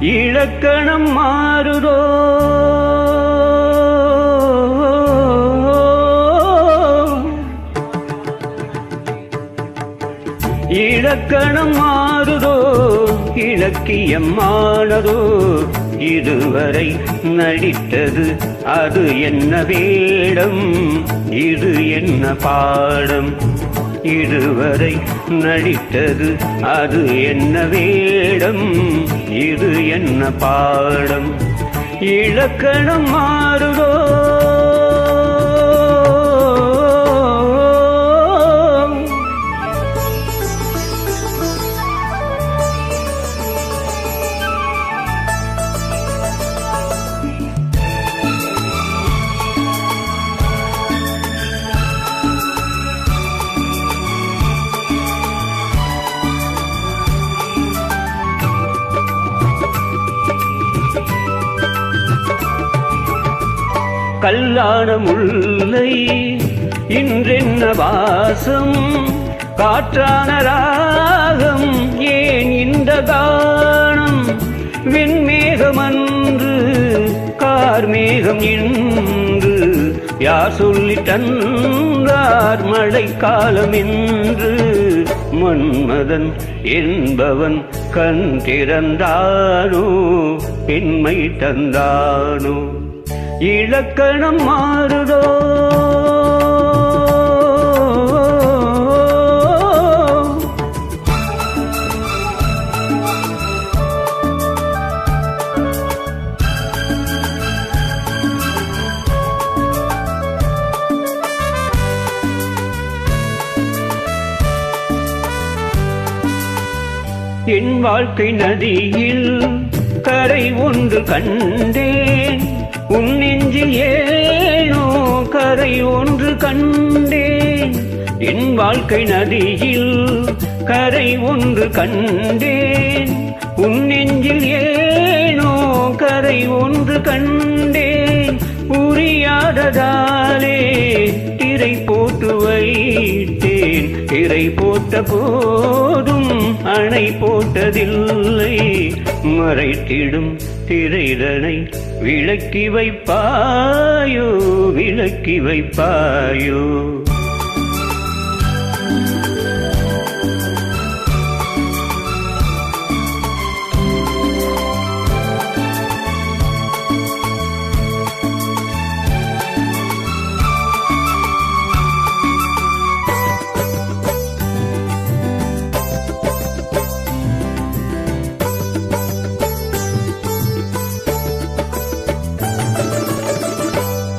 இலக்கணம் மாறுதோ? இலக்கணம் மாறுதோ? இலக்கியம் மாறதோ இதுவரை நடித்தது அது என்ன வேடம்? இது என்ன பாடம்? இதுவரை நடித்தது அது என்ன வேடம்? இது என்ன பாடம்? இலக்கணம் மாறுதோ? கல்லான முல்லை இன்றென்ன வாசம்? காற்றான ராகம் ஏன் இந்த கானம் அன்று கார்மேகம் இன்று. யார் சொல்லி தந்தார் மழைக்காலம் என்று? மன்மதன் என்பவன் கண் திறந்தானோ? பெண்மை தந்தானோ? இலக்கணம் மாறுதோ? என் வாழ்க்கை நதியில் கரை ஒன்று கண்டேன். உன் நெஞ்சில் ஏனோ கரை ஒன்று கண்டேன். என் வாழ்க்கை நதியில் கரை ஒன்று கண்டேன். உன் நெஞ்சில் ஏனோ கரை ஒன்று கண்டேன். புரியாததாலே திரை போட்டு திரை போட்ட போதும் அணை போட்டதில்லை. மறைத்திடும் திரைதனை விளக்கி வைப்பாயோ விளக்கி வைப்பாயோ.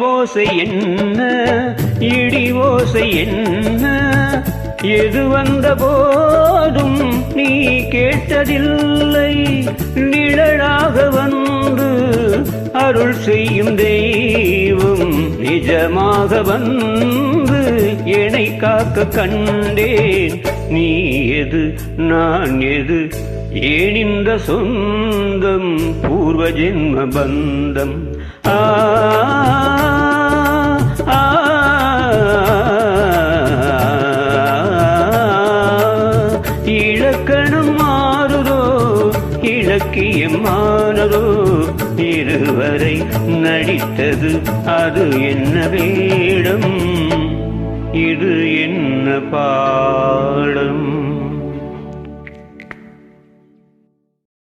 ஓசை என்ன? இடி ஓசை என்ன? எது வந்த போதும் நீ கேட்டதில்லை. நிழலாக வந்து அருள் செய்யும் தெய்வம் நிஜமாக வந்து என்னை காக்க கண்டேன். நீ எது நான் எது? ஏனிந்த சொந்தம்? பூர்வ ஜென்ம பந்தம்? ஆ, இலக்கணம் மாறுதோ இலக்கியம் மாறுதோ இருவரை நடித்தது அது என்ன வேடம்? இது என்ன பாடம்?